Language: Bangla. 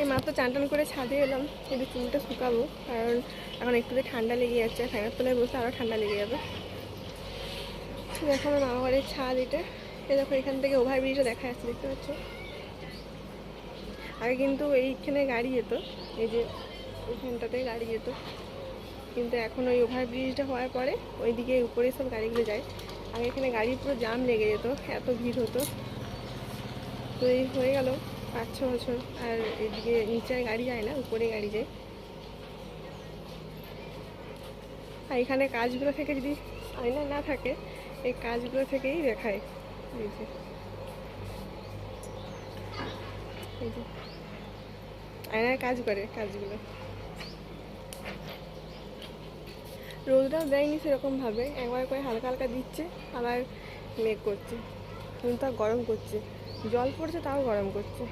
এই মাত্র চান টান করে ছাদে এলাম একটু চুলটা শুকাবো, কারণ এখন একটুতে ঠান্ডা লেগে যাচ্ছে ফ্যানের তলায় বসে আরও ঠান্ডা লেগে যাবে। দেখো মামা বাড়ির ছাদ এটা। এ দেখো, এখান থেকে ওভার ব্রিজও দেখা যাচ্ছে, দেখতে পাচ্ছ? আগে কিন্তু এইখানে গাড়ি যেত, এই যে ওইখানটাতে গাড়ি যেত। কিন্তু এখন ওই ওভার ব্রিজটা হওয়ার পরে ওইদিকে উপরে সব গাড়িগুলো যায়। আগে এখানে গাড়ি পুরো জাম লেগে যেত, এত ভিড় হতো। তো এই হয়ে গেল। পাঁচ, ছ বছর। আর এদিকে নিচে আর গাড়ি যায় না, উপরে গাড়ি যায়। আর এখানে কাজগুলো থেকে যদি আয়না না থাকে, এই কাজগুলো থেকেই দেখায়। এই যে। আয়নায় কাজ করে কাজগুলো। রোদটাও দেয়নি সেরকমভাবে। একবার করে হালকা হালকা দিচ্ছে, আবার মেঘ করছে। কিন্তু গরম করছে। জল পড়ছে তাও গরম করছে।